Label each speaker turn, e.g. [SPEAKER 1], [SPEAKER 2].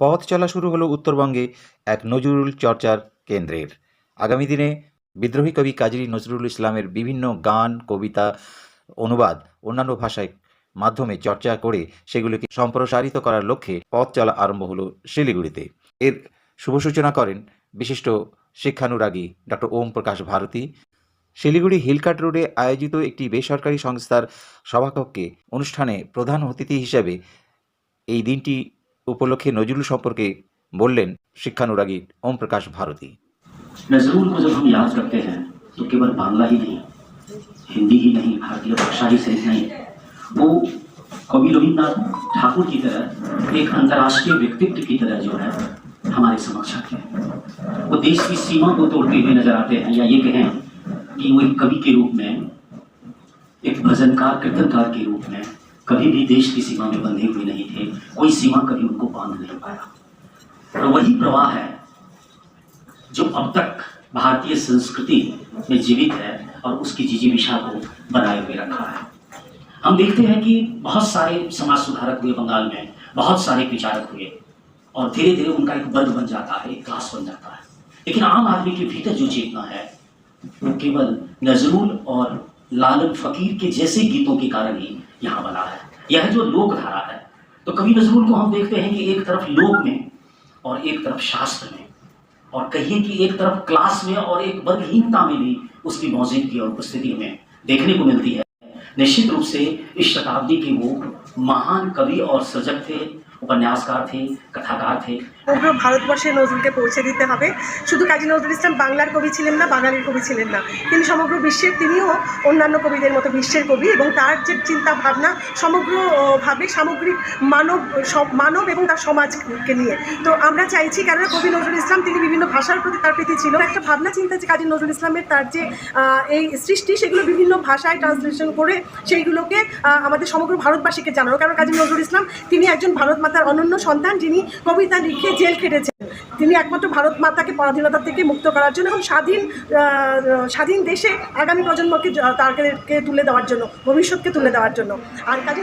[SPEAKER 1] পথ চলা শুরু হলো উত্তরবঙ্গে এক নজরুল চর্চার কেন্দ্রের। আগামী দিনে বিদ্রোহী কবি কাজী নজরুল ইসলামের বিভিন্ন গান, কবিতা, অনুবাদ অন্যান্য ভাষায় মাধ্যমে চর্চা করে সেগুলিকে সম্প্রসারিত করার লক্ষ্যে পথ চলা আরম্ভ হলো শিলিগুড়িতে। এর শুভ সূচনা করেন বিশিষ্ট শিক্ষানুরাগী doctor Om Prakash Bharati. Siliguri Hill Cart রোডে আয়োজিত একটি বেসরকারি সংস্থার সভাকক্ষে অনুষ্ঠানে প্রধান অতিথি হিসেবে এই দিনটি উপলক্ষে নজরুল সম্পর্কে বললেন শিক্ষানুরাগী ওম প্রকাশ ভারতী
[SPEAKER 2] नजरूल को जब हम याद करते हैं तो केवल बांग्ला ही नहीं हिंदी ही नहीं भारतीय भाषा ही सिर्फ नहीं वो कवि रविन्द्रनाथ ठाकुर की तरह एक अंतर्राष्ट्रीय व्यक्तित्व की तरह जो है हमारे समक्ष आते हैं वो देश की सीमा को तोड़ते हुए नजर आते हैं या ये कहें कि वो एक कवि के रूप में एक भजनकार कीर्तनकार के रूप में कभी भी देश की सीमा में बंधे हुए नहीं थे, कोई सीमा कभी उनको बाँध नहीं पाया। और वही प्रवाह है जो अब तक भारतीय संस्कृति में जीवित है और उसकी जिजीविषा को बनाए हुए रखा है। हम देखते हैं कि बहुत सारे समाज सुधारक हुए बंगाल में, बहुत सारे विचारक हुए और धीरे धीरे उनका एक वर्ग बन जाता है, एक क्लास बन जाता है। लेकिन आम आदमी के भीतर जो चेतना है, वो केवल नजरुल और लालन फकीर के जैसे गीतों के कारण ही यहाँ बना है। यह जो लोक धारा है तो कवि नजरुल को हम देखते हैं कि एक तरफ़ लोक में और एक तरफ़ शास्त्र में। और कहिए कि एक तरफ़ क्लास में और एक वर्गहीनता में भी उसकी मौजूदगी और उपस्थिति हमें देखने को मिलती है। निश्चित रूप से इस शताब्दी के वो महान कवि और सृजक थे उपन्यासकार थे कथाकार थे
[SPEAKER 3] সমগ্র ভারতবর্ষে নজরুলকে পৌঁছে দিতে হবে শুধু কাজী নজরুল ইসলাম বাংলার কবি ছিলেন না বাঙালির কবি ছিলেন না তিনি সমগ্র বিশ্বের তিনিও অন্যান্য কবিদের মতো বিশ্বের কবি এবং তার যে চিন্তা ভাবনা সমগ্রভাবে সামগ্রিক মানব সব মানব এবং তার সমাজকে নিয়ে তো আমরা চাইছি কেননা কবি নজরুল ইসলাম তিনি বিভিন্ন ভাষার প্রতি তার প্রীতি ছিল একটা ভাবনা চিন্তা যে কাজী নজরুল ইসলামের তার যে আহ, এই সৃষ্টি সেগুলো বিভিন্ন ভাষায় ট্রান্সলেশন করে সেইগুলোকে আহ, আমাদের সমগ্র ভারতবাসীকে জানানো কারণ কাজী নজরুল ইসলাম তিনি একজন ভারত মাতার অনন্য সন্তান যিনি কবিতা লিখে জেল খেটেছেন। তিনি একমাত্র ভারত মাতাকে পরাধীনতা থেকে মুক্ত করার জন্য এবং স্বাধীন স্বাধীন দেশে আগামী প্রজন্মকে তাকে তুলে দেওয়ার জন্য, ভবিষ্যৎকে তুলে দেওয়ার জন্য। আর কাজী